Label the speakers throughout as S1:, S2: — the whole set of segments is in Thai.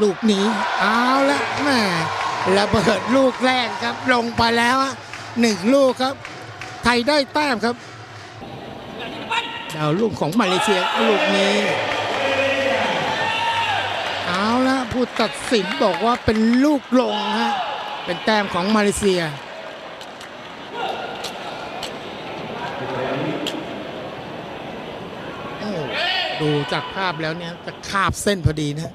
S1: ลูกนี้เอาละแม่ระเบิดลูกแรกครับ ลงไปแล้วอะหนึ่งลูกครับ ไทยได้แต้มครับดาวลูกของมาเลเซียลูกนี้ เอาละผู้ตัดสินบอกว่าเป็นลูกลงฮะเป็นแต้มของมาเลเซียโอ้ดูจากภาพแล้วเนี่ยจะคาบเส้นพอดีนะ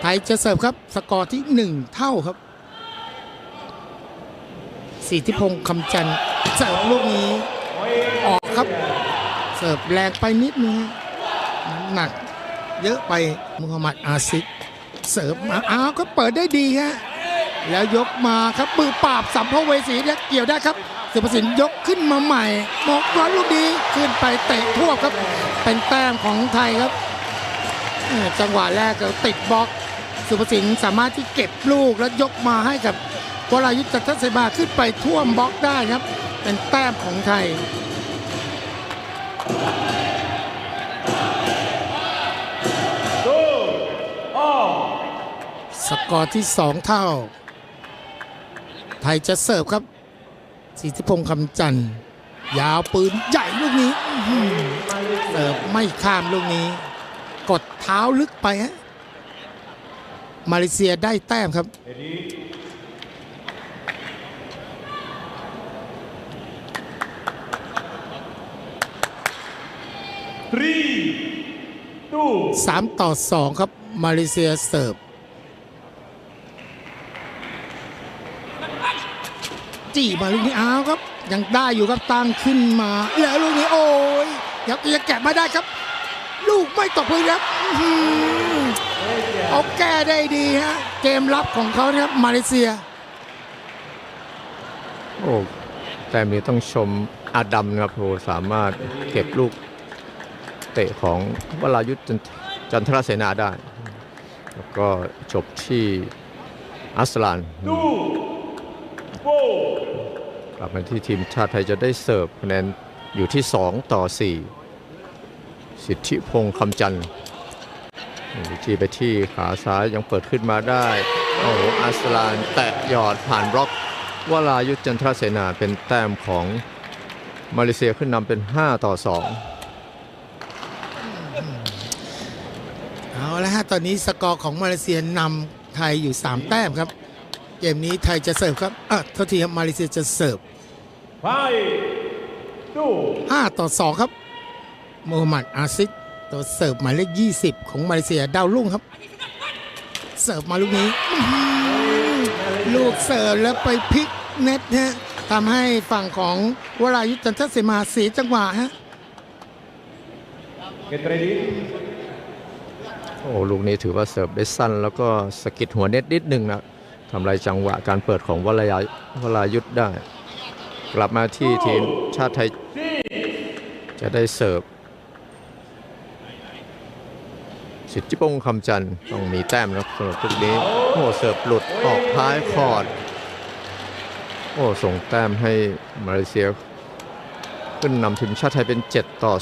S1: ไทยจะเสิร์ฟครับ สกอร์ที่หนึ่งเท่าครับสีทิพงษ์คำจันทร์เสิร์ฟลูกนี้ออกครับ เสิร์ฟแรงไปนิดนึงหนักเยอะไปมุฮัมมัดอาซิดเสิร์ฟมาอ้าวก็เปิดได้ดีฮะแล้วยกมาครับมือปราบสัมภเวสีเนี่ยเกี่ยวได้ครับ สุภสินยกขึ้นมาใหม่มอกร้อนลูกนี้ขึ้นไปเตะทั่วครับ เป็นแต้มของไทยครับ จังหวะแรกก็ติดบล็อก สุภสินสามารถที่เก็บลูกแล้วยกมาให้กับวรายุทธจันทเสมาขึ้นไปท่วมบล็อกได้ครับ เป็นแต้มของไทยสกอร์ที่สองเท่า ไทยจะเสิร์ฟครับ สิทธิพงษ์คำจันทร์ยาวปืนใหญ่ลูกนี้อื้อหือเสิร์ฟไม่ข้ามลูกนี้ กดเท้าลึกไปฮะมาเลเซียได้แต้มครับ
S2: Ready. Three, two,
S1: 3ต่อ2ครับ มาเลเซียเสิร์ฟ จี้มาลูกนี้อ้าวครับ ยังได้อยู่ครับตั้งขึ้นมาแล้วลูกนี้โอ้ยยังยังแกะไม่ได้ครับ ลูกไม่ตกพื้นครับอื้อหือเอาแก้ได้ดีฮะเกมรับของเขานะครับมาเลเซีย
S3: โอ้แต้มนี้ต้องชมอาดัมนะครับโอ้สามารถเก็บลูกเตะของวรายุทธจันจันทรเสนาได้ แล้วก็จบที่อัสลาน
S2: two, four.
S3: กลับมาที่ทีมชาติไทยจะได้เสิร์ฟคะแนนอยู่ที่ 2 ต่อ 4 สิทธิพงษ์คำจันทร์วิธีไปที่ขาซ้ายยังเปิดขึ้นมาได้ โอ้โหอัสลาน แตะหยอดผ่านบล็อกวรายุทธจันทรเสนาเป็นแต้มของมาเลเซียขึ้นนำเป็น 5 ต่อ
S1: เอาละฮะ ตอนนี้สกอร์ของมาเลเซียนำไทยอยู่ 3 แต้มครับ เกมนี้ไทยจะเสิร์ฟครับอะโทษทีครับมาเลเซียจะเสิร์ฟ
S2: Five, two,
S1: 5ต่อ2ครับโมฮัมหมัดอาซิดตัวเสิร์ฟหมายเลข20 ของมาเลเซียดาวรุ่งครับ เสิร์ฟมาลูกนี้อื้อหือลูกเสิร์ฟแล้วไปพลิกเน็ตฮะทำให้ฝั่งของวรายุทธจันทเสมาเสียจังหวะฮะ
S2: get ready.
S3: 2โอ้ลูกนี้ถือว่าเสิร์ฟได้สั้น แล้วก็สะกิดหัวเน็ตนิดหนึ่งนะ ทำลายจังหวะการเปิดของวรายาวรายุทธได้ กลับมาที่ทีมชาติไทยจะได้เสิร์ฟสิทธิพงษ์คำจันทร์ต้องมีแต้มนะสำหรับทุกนี้โอ้เสิร์ฟหลุดออกท้ายคอร์ดโอ้ส่งแต้มให้มาเลเซียขึ้นนำทีมชาติไทยเป็น 7 ต่อ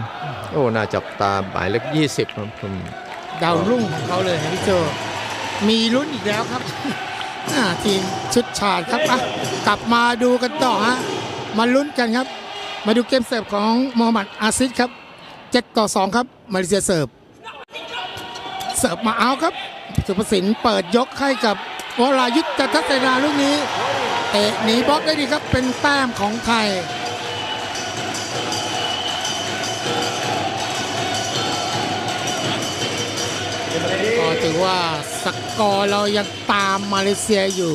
S3: 2 โอ้น่าจับตาหมายเลข20ครับผม
S1: ดาวรุ่งของเขาเลยนะพี่โจมีลุ้นอีกแล้วครับ ทีมชุดชาติครับกลับมาดูกันต่อฮะมาลุ้นกันครับ มาดูเกมเสิร์ฟของโมฮัมหมัดอาซิดครับ7ต่อ 2 ครับ มาเลเซียเสิร์ฟเสิร์ฟมาเอาครับ สุภสินเปิดยกให้กับวรายุทธจัตเสนาลูกนี้เตะหนีบล็อกได้ดีครับเป็นแต้มของไทย ก็ถือว่าสกอร์เรายังตามมาเลเซียอยู่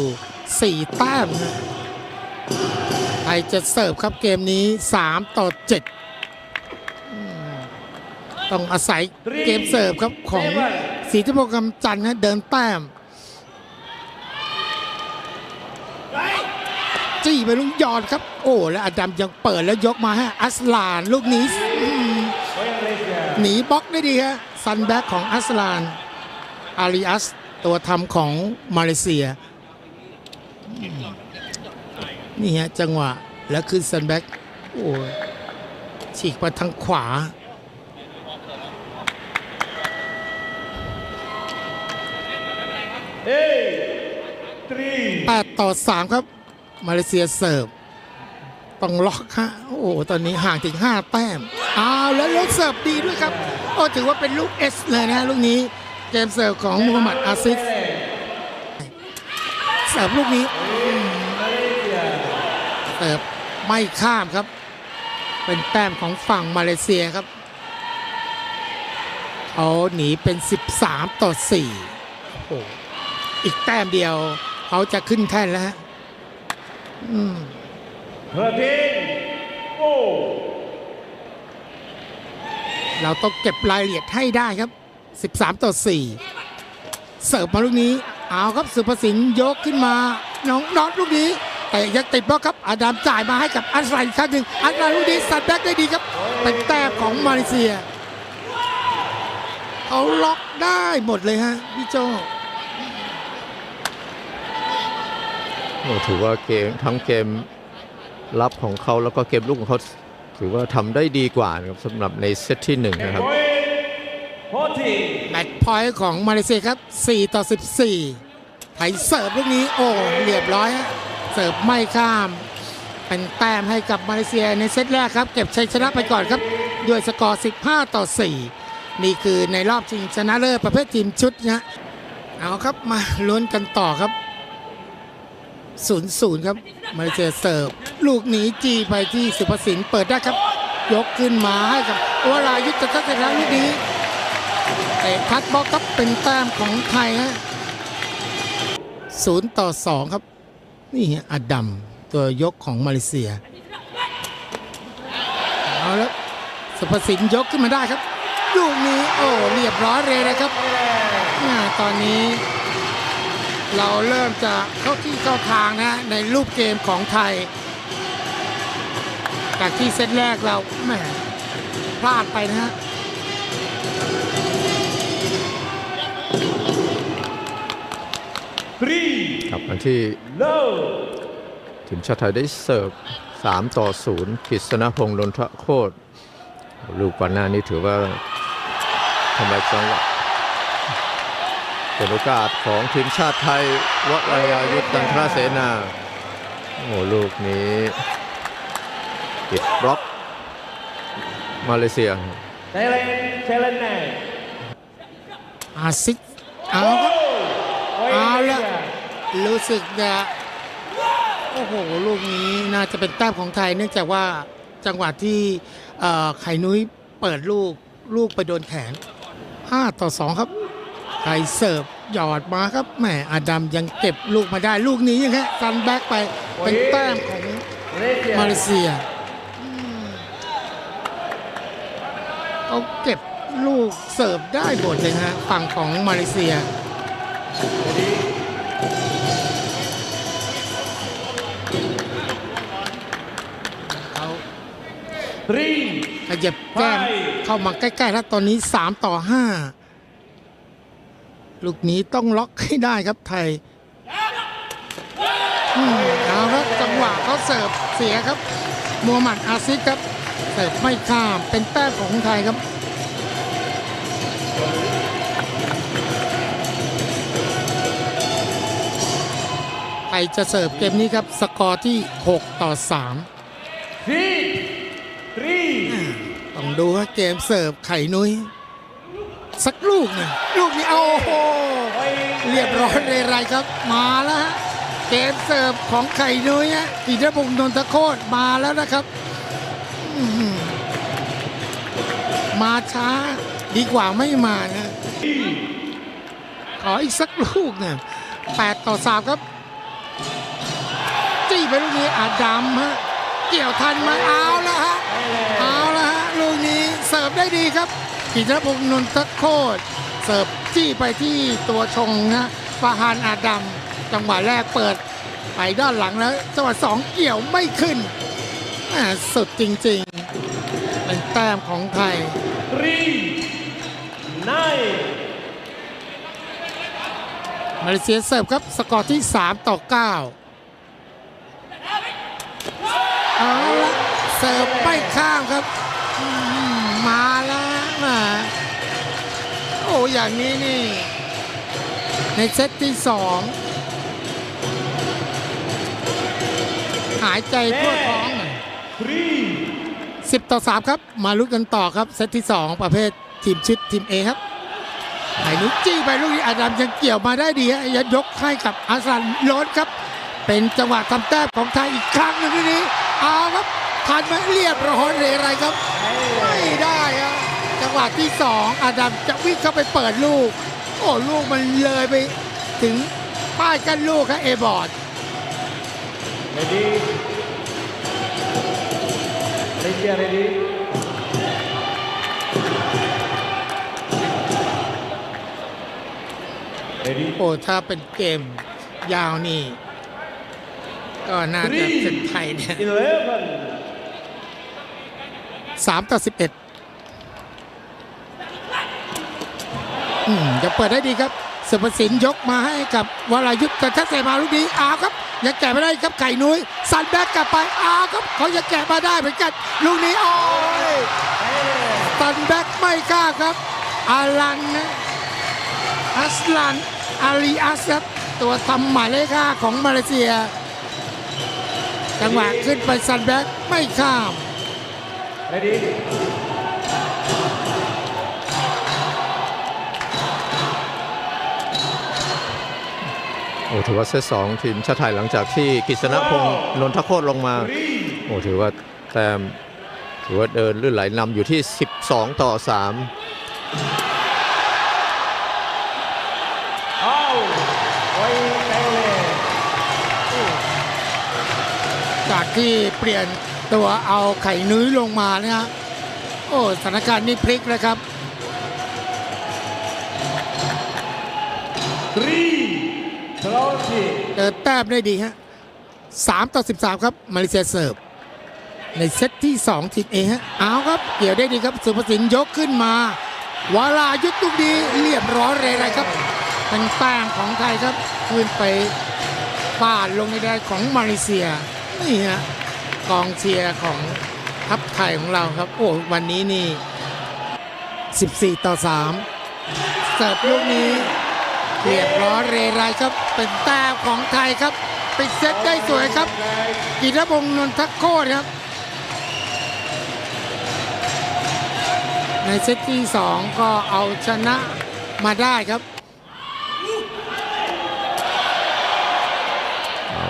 S1: 4 แต้มไทยจะเสิร์ฟครับเกมนี้ 3 ต่อ 7 ต้องอาศัยเกมเสิร์ฟครับของสีทิพงษ์กำจันนะเดินแต้มจี้ไปลุงยอดครับ โอ้ แล้วอดัมยังเปิดแล้วยกมาให้อัสลาน ลูกนี้หนีบล็อกได้ดีฮะ ซันแบ็กของอัสลาน อาริอัส ตัวทำของมาเลเซีย นี่ฮะจังหวะ แล้วคือซันแบ็กโอ้ฉีกไปทางขวา
S2: เแป
S1: ดต่อสามครับ มาเลเซียเสิร์ฟต้องล็อกฮะโอ้ตอนนี้ห่างถึงห้าแต้มอ้าวแล้วล็เสิร์ฟดีด้วยครับ โอ้ถือว่าเป็นลูกเอสเลยนะลูกนี้เกมเสิร์ฟของมูฮัมหมัดอาซิสเสิร์ฟลูกนี้เสิร์ฟไม่ข้ามครับ เป็นแต้มของฝั่งมาเลเซียครับเขาหนีเป็น 13 ต่อ 4 โอ้โห อีกแต้มเดียว เขาจะขึ้นแท่นแล้วฮะอืม
S2: Thirteen, four.
S1: เราต้องเก็บรายละเอียดให้ได้ครับ 13 ต่อ 4 เสิร์ฟมาลูกนี้ เอาครับสุภสินยกขึ้นมา น้องน็อตลูกนี้ แต่ยังติดบล็อกครับ อาดามจ่ายมาให้กับอันสไลอีกครั้งหนึ่งอันสไลลูกนี้สัดแบ็กได้ดีครับเป็นแต้มของมาเลเซียเขาล็อกได้หมดเลยฮะพี่โจ
S3: โอ้ถือว่าเกมทั้งเกมรับของเขาแล้วก็เกมลุกของเขา ถือว่าทำได้ดีกว่านะครับสำหรับในเซตที่หนึ่งนะครับ
S2: Point, fourteen.
S1: แมตช์พอยต์ของมาเลเซียครับ 4 ต่อ 14 ไถเสิร์ฟลูกนี้โอ้เรียบร้อยฮะเสิร์ฟไม่ข้าม เป็นแต้มให้กับมาเลเซียในเซตแรกครับ เก็บชัยชนะไปก่อนครับ ด้วยสกอร์ 15 ต่อ 4 นี่คือในรอบชิงชนะเลิศประเภททีมชุดนะฮะเอาครับมาลุ้นกันต่อครับ 0-0ครับมาเลเซียเสิร์ฟลูกหนีจีไปที่สุภสินเปิดได้ครับ ยกขึ้นมาให้กับวรายุทธทัศน์ลูกนี้เตะพัดบล็อกครับเป็นแต้มของไทยฮะศูนย์ต่อสองครับ นี่ฮะอดัมตัวยกของมาเลเซียเอาแล้วสุภสินยกขึ้นมาได้ครับลูกนี้โอ้เรียบร้อยเลยนะครับตอนนี้ เราเริ่มจะเข้าที่เข้าทางนะในรูปเกมของไทย จากที่เซตแรกเราแหมพลาดไปนะฮะ
S2: Three,
S3: กลับมาที่
S2: low.
S3: ทีมชาติไทยได้เสิร์ฟ 3 ต่อ 0กฤษณพงษ์นนทโคตรลูกก่อนหน้านี้ถือว่าทำลายจังหวะ เป็นโอกาสของทีมชาติไทยวรยายุทธ์ตันทรเสนาโอ้ลูกนี้ติดบล็อกมาเลเซีย
S2: Thailand, Thailand nine.
S1: อาซิกเอาครับ
S2: Point
S1: Ao
S2: Malaysia.
S1: รู้สึกจะโอ้โห ลูกนี้น่าจะเป็นแต้มของไทย เนื่องจากว่าจังหวะที่ไข่นุ้ยเปิดลูกลูกไปโดนแขน 5 ต่อ 2 ครับ ไทยเสิร์ฟหยอดมาครับแหมอาดัมยังเก็บลูกมาได้ลูกนี้ยังแค่ซันแบ็กไปเป็นแต้มของ
S2: Malaysia.
S1: มาเลเซียอืมเขาเก็บลูกเสิร์ฟได้หมดเลยฮะฝั่งของมาเลเซียเขา
S2: Three,
S1: ขยับแก้มเข้ามาใกล้ๆแล้วตอนนี้ 3 ต่อ 5 ลูกนี้ต้องล็อกให้ได้ครับไทยอืมเอาครับจังหวะเขาเสิร์ฟเสียครับมูฮัมหมัดอาซิดครับเสิร์ฟไม่ข้ามเป็นแต้มของไทยครับไทยจะเสิร์ฟเกมนี้ครับสกอร์ที่ 6 ต่อ3
S2: three, three.
S1: ต้องดูว่าเกมเสิร์ฟไข่นุ้ย สักลูกหนึ่งลูกนี้เอาโอ้โหเรียบร้อยเลยไรครับ มาแล้วฮะเกมเสิร์ฟของไข่นุ้ยฮะกิจพงศ์นนทโคตรมาแล้วนะครับ มาช้าดีกว่าไม่มานะขออีกสักลูกเนี่ยแปดต่อสามครับ จี้ไปลูกนี้อาดัมฮะเกี่ยวทันมาเอาแล้วฮะเอาและฮะลูกนี้เสิร์ฟได้ดีครับ กิจพงศ์นนทโคตรเสิร์ฟจี้ไปที่ตัวชงนะฟาฮานอาดัมจังหวะแรกเปิดไปด้านหลังแล้วจังหวะสองเกี่ยวไม่ขึ้นแหม่สุดจริงๆ เป็นแต้มของไทย
S2: Three, nine.
S1: มาเลเซียเสิร์ฟครับ สกอร์ที่ 3 ต่อ 9 เอาละเสิร์ฟไม่ข้ามครับ โอ้อย่างนี้นี่ ในเซตที่สองหายใจทั่วท้องหน่อย
S2: three,
S1: 10ต่อ3ครับ มาลุ้นกันต่อครับ เซตที่2ประเภททีมชุดทีม A ครับไอ้นุจี้ไปลูกนี้อาดัมยังเกี่ยวมาได้ดีฮะยัดยกให้กับอาสันโลดครับ เป็นจังหวะทำแต้มของไทยอีกครั้งหนึ่งทีนี้เอาครับทันไหมเรียบร้อยเลยอะไรครับ ไม่ได้ครับจังห วะที่2อาดัมจะวิ่งเข้าไปเปิดลูก โอ้ลูกมันเลยไปถึงป้ายกั้นลูกครับเอบอร์ด
S2: ready, Malaysia ready,
S1: โอ้ถ้าเป็นเกมยาวนี่ ก็น่าจะเป็นไทยเนี่ย
S2: eleven,
S1: สามต่อสิบเอ็ดอืม จะเปิดได้ดีครับสุภสินยกมาให้กับวรายุทธ์แต่ถ้าใส่มาลูกนี้อ้าวครับยังแกะไม่ได้ครับไข่นุ้ยสันแบ็กกลับไปอ้าวครับเขายังแกะมาได้เหมือนกันลูกนี้โอ้ยสันแบ็กไม่กล้าครับอาลันนะอัสลันอาลีอัสครับตัวทำหมายเลขห้าของมาเลเซียจังหวะขึ้นไปสันแบ็กไม่ข้าม
S3: โอ้ถือว่าเซตสองทีมชาติไทยหลังจากที่กฤษณพงศ์นนทโคตรลงมาโอ้ถือว่าแต้มถือว่าเดินลื่นไหลนำอยู่ที่ 12 ต่อ 3
S1: จากที่เปลี่ยนตัวเอาไข่นุ้ยลงมานะฮะโอ้สถานการณ์นี้พลิกแล้วครับ
S2: three, twenty,
S1: เดินแต้มได้ดีฮะ3ต่อ13ครับ มาเลเซียเสิร์ฟ ในเซตที่2ทีมเอฮะเอาครับ เกี่ยวได้ดีครับ สุภสินยกขึ้นมา วาลายุทธลูกดีเรียบร้อยเลยนะครับ เป็นแต้มของไทยครับขึ้นไปฟาดลงในแดนของมาเลเซีย นี่ฮะกองเชียร์ของทัพไทยของเราครับ โอ้วันนี้นี่ 14 ต่อ 3 เสิร์ฟลูกนี้ เรียบร้อยเรไรครับเป็นแต้มของไทยครับไปเซตได้สวยครับกิรพงษ์นนทโคตรครับ ในเซตที่2ก็เอาชนะมาได้ครับ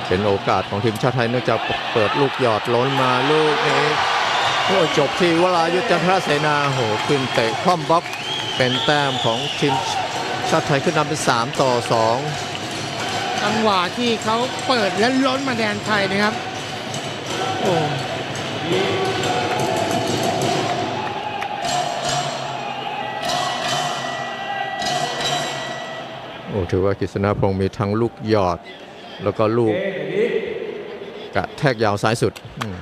S3: เป็นโอกาสของทีมชาติไทยเนื่องจากเปิดลูกหยอดล้นมาลูกนี้โอ้จบที่วรายุทธจันทรเสนาโหขึ้นเตะคล่อมบล็อกเป็นแต้มของทีม ชาติไทยขึ้นนำเป็น3ต่อ2
S1: จังหวะที่เขาเปิดและล้นมาแดนไทยนะครับโอ้
S3: โอ้ถือว่ากฤษณพงศ์มีทั้งลูกหยอด แล้วก็ลูก
S2: okay, ready,
S3: กระแทกยาวซ้ายสุดอืม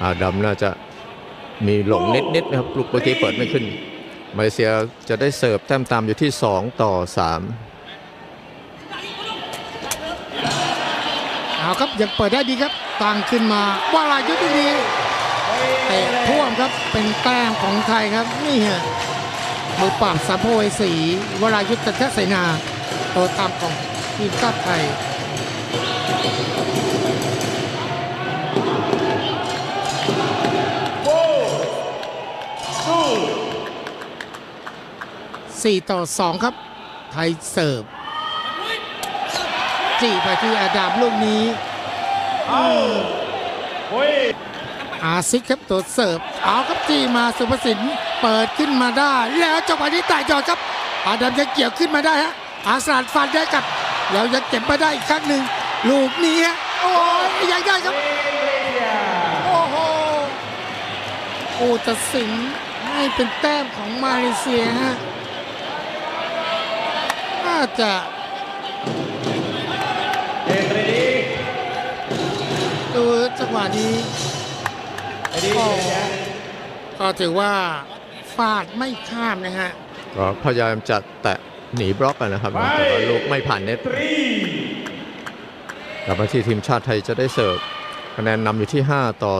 S3: อาดำน่าจะมีหลงนิดๆนะครับลูกเมื่อกี้เปิดไม่ขึ้น มาเลเซียจะได้เสิร์ฟแต้มตามอยู่ที่ 2 ต่อ 3
S1: เอาครับยังเปิดได้ดีครับตั้งขึ้นมาวาลายุทธดีเตะท่วมครับเป็นแต้มของไทยครับนี่ฮะมือปราบสัมภเวสีวรายุทธจันทรเสนาตัวตามของทีมชาติไทย 4 ต่อ 2 ครับ ไทยเสิร์ฟจี้ไปที่อาดามลูกนี้
S2: out, point,
S1: อาซิกครับตัวเสิร์ฟ เอาครับจี้มาสุภสินเปิดขึ้นมาได้ แล้วจังหวะนี้แตะยอดครับ อาดามยังเกี่ยวขึ้นมาได้ฮะ อาสาดฟันได้กับแล้วยังเก็บมาได้อีกครั้งหนึ่งลูกนี้ฮะ โอ้ยยังได้ครับ
S2: Malaysia,
S1: โอ้โหโอ้ตัดสินให้เป็นแต้มของมาเลเซียฮะ น่าจะ
S2: get ready,
S1: ดูจังหวะนี้
S2: ก็
S1: ก็ถือว่าฟาดไม่ข้ามนะฮะ
S3: ก็พยายามจะแตะหนีบล็อกอะนะครับแต่ว่าลูกไม่ผ่านเน็ตกลับมาที่ทีมชาติไทยจะได้เสิร์ฟคะแนนนำอยู่ที่ 5 ต่อ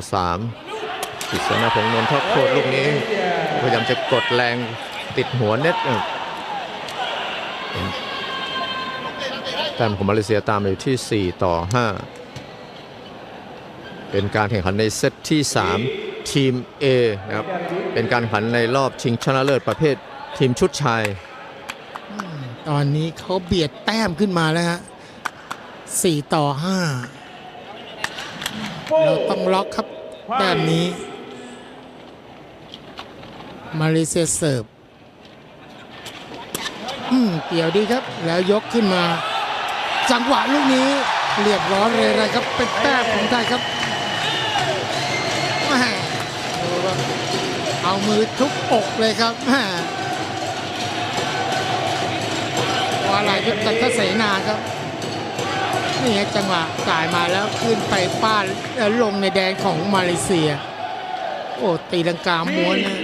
S3: 3กฤษณพงษ์นนทโคตรลูกนี้ พยายามจะกดแรงติดหัวเน็ต เออต้มของมาเลเซียตามมาอยู่ที่ 4 ต่อ 5 เป็นการแข่งขันในเซตที่ 3 ทีม A นะครับ เป็นการแข่งขันในรอบชิงชนะเลิศประเภททีมชุดชาย
S1: ตอนนี้เขาเบียดแต้มขึ้นมาแล้วฮะสี่ต่อห้าเราต้องล็อกครับแต้มนี้ มาเลเซียเสิร์ฟ อืมเกี่ยวดีครับ แล้วยกขึ้นมา จังหวะลูกนี้เรียบร้อยเลยอะไรครับ เป็นแต้มของไทยครับแม่เอามือทุบอกเลยครับแม่วาลายุทธจันทเสนาครับนี่จังหวะจ่ายมาแล้วขึ้นไปป้าแล้วลงในแดนของมาเลเซีย โอ้ตีลังกาม้วนนะ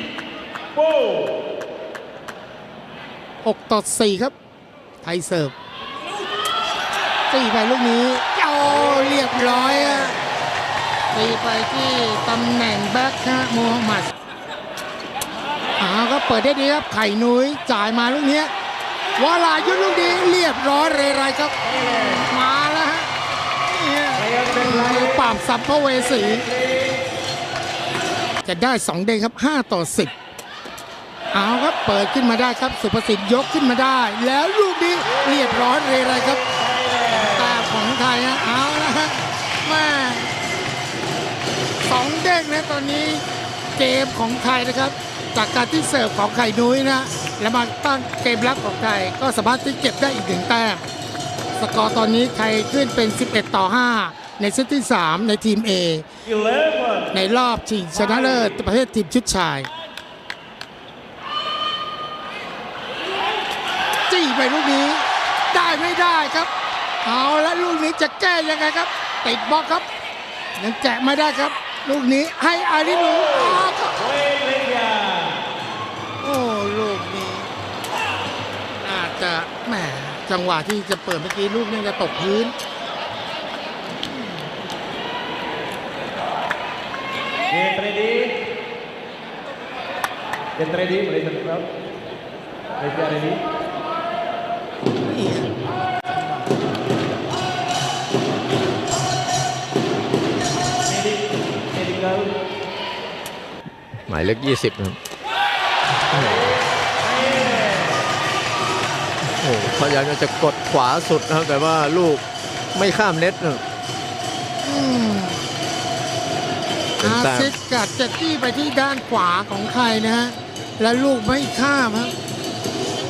S1: 6 ต่อ 4 ครับ ไทยเสิร์ฟตีไปลูกนี้โอ้เรียบร้อยอะตีไปที่ตำแหน่งแบ็คฮะมูฮัมหมัดอ้าวก็เปิดได้ดีครับ ไข่นุ้ยจ่ายมาลูกนี้วาลายุทธลูกนี้เรียบร้อยเรไรครับ มาแล้วฮะปราบสัมภเวสี จะได้ 2 เด้งครับ 5 ต่อ 10 เอาครับเปิดขึ้นมาได้ครับสุภสิทธิ์ยกขึ้นมาได้ แล้วลูกนี้เรียบร้อยเรไรครับตาของไทยฮะเอาละฮะแม่สองเด้งนะตอนนี้เกมของไทยนะครับ จากการที่เสิร์ฟของไข่นุ้ยนะแล้วมาตั้งเกมรับของไทยก็สามารถที่เก็บได้อีกหนึ่งแต้มสกอร์ตอนนี้ไทยขึ้นเป็น 11 ต่อ 5 ในเซตที่ 3 ในทีม A
S2: 11
S1: ในรอบชิงชนะเลิศประเภททีมชุดชาย จี้ไปลูกนี้ ได้ไม่ได้ครับ เอาแล้วลูกนี้จะแก้ยังไงครับ ติดบล็อกครับ ยังแกะไม่ได้ครับ ลูกนี้ให้อาริลูอ้าวครับ
S2: เวเลี
S1: โอ้ลูกนี้น่าจจะแหมจังหวะที่จะเปิดเมื่อกี้ลูกนี้จะตกพื้น
S2: Get ready Get ready Malaysia crowd Malaysia ready
S1: นี่
S3: หมายเลข20นะครับโอ้โหพยายามจะกดขวาสุดนะครับ แต่ว่าลูกไม่ข้ามเน็ตนะครับ
S1: อืม
S3: เป็น
S1: อา
S3: แต้ม
S1: ซิดกัดจะจี้ไปที่ด้านขวาของไทยนะฮะ และลูกไม่ข้ามครับ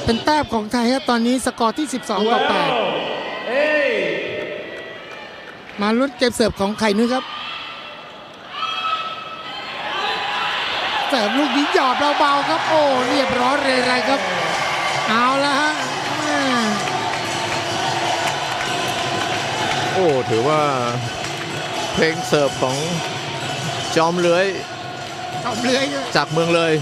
S1: เป็นแต้มของไทยครับตอนนี้สกอร์ที่ 12 ต่อ
S2: เอ้ย
S1: 8มาลุ้นเกมเสิร์ฟของไข่นุ้ยครับ เสิร์ฟลูกนี้หยอดเบาๆครับ โอ้เรียบร้อยเลยไรครับ เอาละฮะแม่
S3: โอ้ถือว่าเพลงเสิร์ฟของจอมเลื้อย
S1: จอมเลื้อยเลย
S3: จากเมืองเลย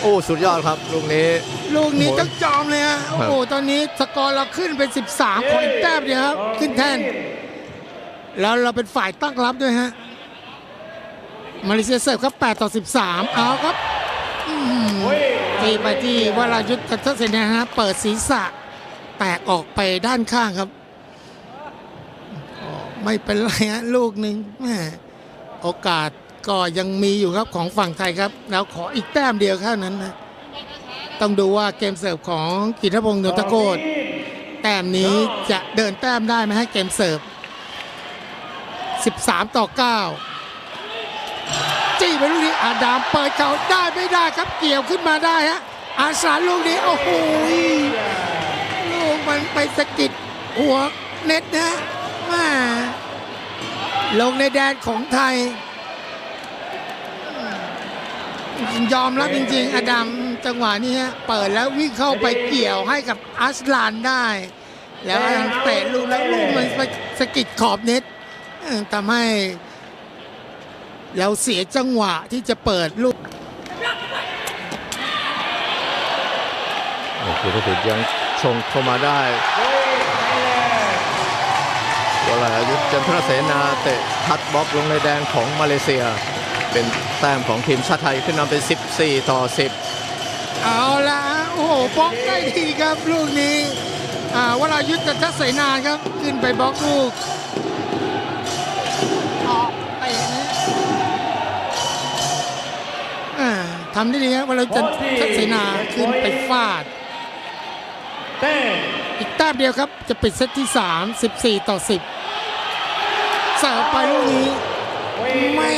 S3: โอ้สุดยอดครับลูกนี้
S1: ลูกนี้
S3: โอ้โห
S1: ต้องจอมเลยฮะโอ้โหตอนนี้สกอร์เราขึ้นเป็น 13 ขออีกแต้มเดียวครับขึ้นแท่นแล้วเราเป็นฝ่ายตั้งรับด้วยฮะ มาเลเซียเสิร์ฟครับ 8 ต่อ 13 เอาครับอืม
S2: เฮ้ย
S1: ตีไปที่วรายุทธทัศน์นะฮะเปิดศีรษะ แตกออกไปด้านข้างครับอ๋อไม่เป็นไรฮะลูกหนึ่งแม่โอกาสก็ยังมีอยู่ครับของฝั่งไทยครับ แล้วขออีกแต้มเดียวเท่านั้นนะต้องดูว่าเกมเสิร์ฟของกิตพงศ์นนทโกศแต้มนี้จะเดินแต้มได้ไหมฮะเกมเสิร์ฟ 13 ต่อ 9 จี้ไปลูกนี้อาดามเปิดเขาได้ไม่ได้ครับเกี่ยวขึ้นมาได้ฮะอาสาลูกนี้โอ้โหลูกมันไปสะกิดหัวเน็ตนะมาลงในแดนของไทย ยอมรับจริงๆ อดัมจังหวะนี้ฮะเปิดแล้ววิ่งเข้าไปเกี่ยวให้กับอัสลานได้ แล้วเตะลูกแล้วลูกมันไปสะกิดขอบเน็ตทำให้ เราเสียจังหวะที่จะเปิดลูก
S3: โอ้สุภสิทธิ์ยังชงเข้ามาได้วรายุทธจันทรเสนาเตะทัดบล็อกลงในแดนของมาเลเซีย เป็นแต้มของทีมชาติไทยขึ้นนำเป็น 14 ต่อ 10
S1: เอาละฮะโอ้โหบล็อกได้ดีครับลูกนี้อ่าวรายุทธ์กับทัศเสนาครับขึ้นไปบล็อกลูก ทำได้ดีครับวรายุทธ์กับทัศเสนาขึ้นไปฟาด อีกแต้มเดียวครับจะปิดเซตที่ 3 14 ต่อ 10เสิร์ฟไปลูกนี้ ไม่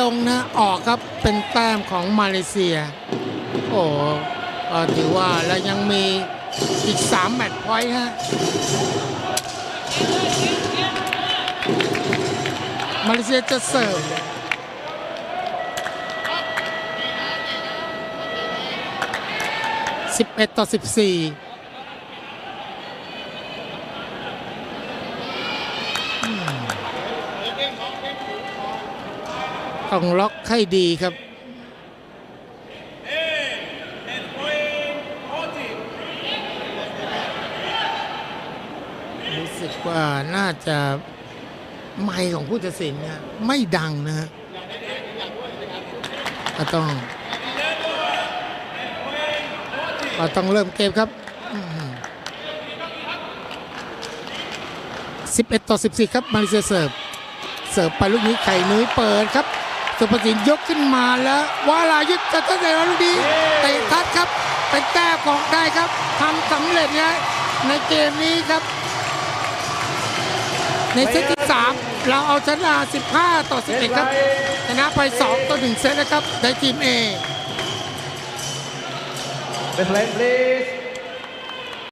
S1: ลงนะออกครับเป็นแต้มของมาเลเซีย โอ้ถือว่าแล้วยังมีอีก 3 แมตช์พอยต์ฮะมาเลเซียจะเสิร์ฟ 11 ต่อ 14 ต้องล็อกให้ดีครับรู้สึกว่าน่าจะไมค์ของผู้ตัดสินนี่ยไม่ดังนะฮะก็ต้อง ก็ต้องเริ่มเกมครับอื้อหือ11 ต่อ 14 ครับมาเลเซียเสิร์ฟ เสิร์ฟไปลูกนี้ไข่นุ้ยเปิดครับ สุภสินยกขึ้นมาแล้ววาลายุทธจะตั้งแต่ลูกนี้เตะทัดครับ เป็นแต้มของได้ครับทำสำเร็จนะในเกมนี้ครับ ในเซตที่ 3 เราเอาชนะ 15 ต่อ 11 ครับ ชนะไป 2 ต่อ 1 เซตนะครับในทีม A
S2: Best lane, please.